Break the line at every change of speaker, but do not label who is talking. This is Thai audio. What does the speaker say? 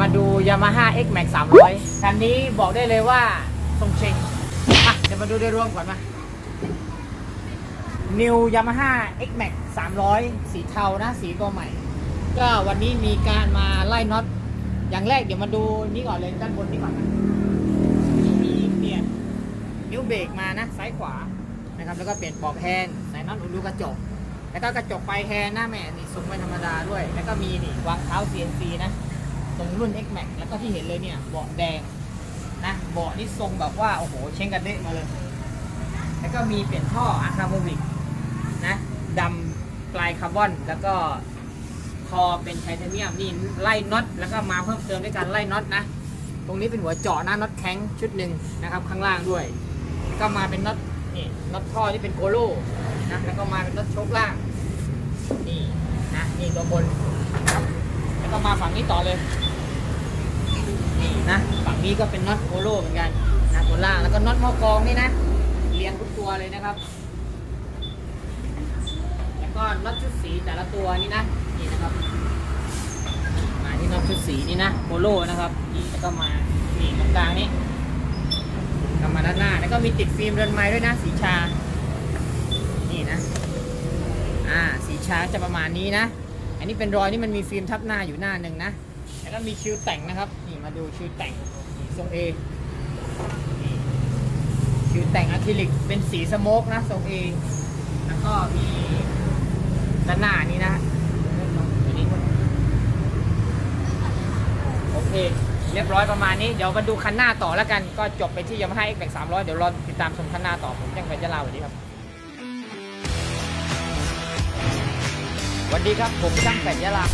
มาดู Yamaha X Max 300 คันนี้บอกได้เลยว่าทรงเชงอะเดี๋ยวมาดูโดยรวมก่อนมา New Yamaha X Max 300 สีเทานะ สีตัวใหม่ ก็วันนี้มีการมาไล่น็อต อย่างแรกเดี๋ยวมาดูนี่ก่อนเลยด้านบนนี่ก่อนนะมีเปลี่ยนนิ้วเบรกมานะ ซ้ายขวา นะครับ แล้วก็เปลี่ยนปอกแฮนด์ใส่น็อตอุดรูกระจกแล้วก็กระจกปลายแฮนหน้าแม่นี่ทรงไม่ธรรมดาด้วย แล้วก็มีนี่วางเท้า CNC นะ ตรงรุ่น X Max แล้วก็ที่เห็นเลยเนี่ยเบาะแดงนะเบาะนี่ทรงแบบว่า โอ้โห เช้งกันเดะมาเลย แล้วก็มีเปลี่ยนท่ออะคาโมวิกนะดำปลายคาร์บอน แล้วก็คอเป็นไทเทเนียมนี่ไล่น็อตแล้วก็มาเพิ่มเติมด้วยการไล่น็อตนะ ตรงนี้เป็นหัวเจาะหน้าน็อตแข็งชุดหนึ่งนะครับข้างล่างด้วย ก็มาเป็นน็อตนี่น็อตท่อที่เป็นโกโล่นะแล้วก็มาเป็นน็อตโชคล่างนี่นะนี่ตัวบน มาฝั่งนี้ต่อเลย นี่นะ ฝั่งนี้ก็เป็นน็อตโกโล่เหมือนกันนะตัวล่างแล้วก็น็อตหม้อกรองนี่นะ เรียงทุกตัวเลยนะครับ แล้วก็น็อตชุดสีแต่ละตัวนี่นะ นี่นะครับมาที่น็อตชุดสีนี่นะโกโล่นะครับนี่แล้วก็มานี่ตรงกลางนี่กลับมาด้านหน้า แล้วก็มีติดฟิล์มเรือนไม้ด้วยนะสีชา นี่นะ อ่า สีชาจะประมาณนี้นะ อันนี้เป็นรอยที่มันมีฟิล์มทับหน้าอยู่หน้าหนึ่งนะ แล้วก็มีคิวแต่งนะครับ นี่มาดูคิวแต่งทรงเอนี่คิวแต่งอะคริลิกเป็นสีสโมกนะทรงเอแล้วก็มีด้านหน้านี้นะโอเค เรียบร้อยประมาณนี้ เดี๋ยวมาดูคันหน้าต่อแล้วกัน ก็จบไปที่ Yamaha X Max 300เดี๋ยวรอติดตามชมคันหน้าต่อ ผมแจ้งไปจะลาสวัสดีครับ วัสดีครับผมช่างแผ่นยะลา